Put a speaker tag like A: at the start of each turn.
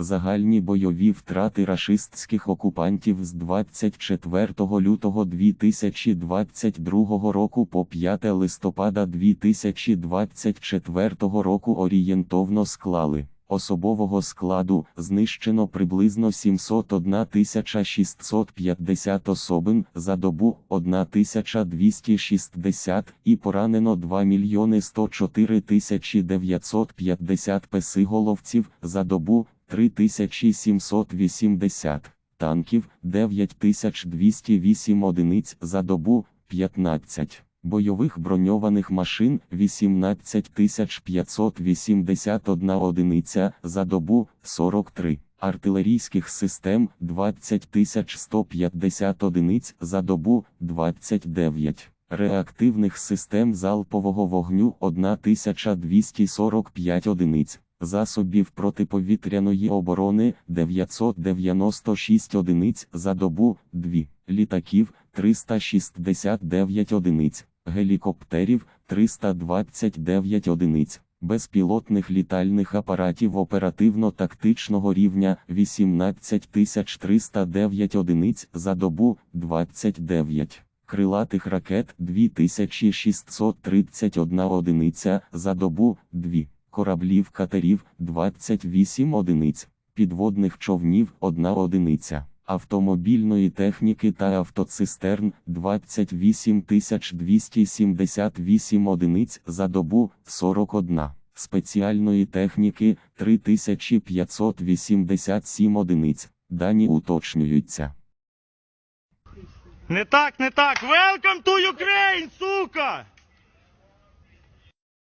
A: Загальні бойові втрати рашистських окупантів з 24 лютого 2022 року по 5 листопада 2024 року орієнтовно склали. Особового складу знищено приблизно 701 650 особин за добу 1260 і поранено 2 мільйони 104 950 песиголовців за добу 3780 танків 9208 одиниць за добу 15 бойових броньованих машин 18581 одиниця за добу 43 артилерійських систем 20150 одиниць за добу 29 реактивних систем залпового вогню 1245 одиниць засобів протиповітряної оборони 996 одиниць за добу 2 літаків 369 одиниць, гелікоптерів 329 одиниць, безпілотних літальних апаратів оперативно-тактичного рівня 18309 одиниць за добу 29. Крилатих ракет 2631 одиниця за добу 2 кораблів катерів 28 одиниць, підводних човнів 1 одиниця, автомобільної техніки та автоцистерн 28 278 одиниць за добу 41, спеціальної техніки 3587 одиниць. Дані уточнюються.
B: Не так, не так. Welcome to Ukraine, сука!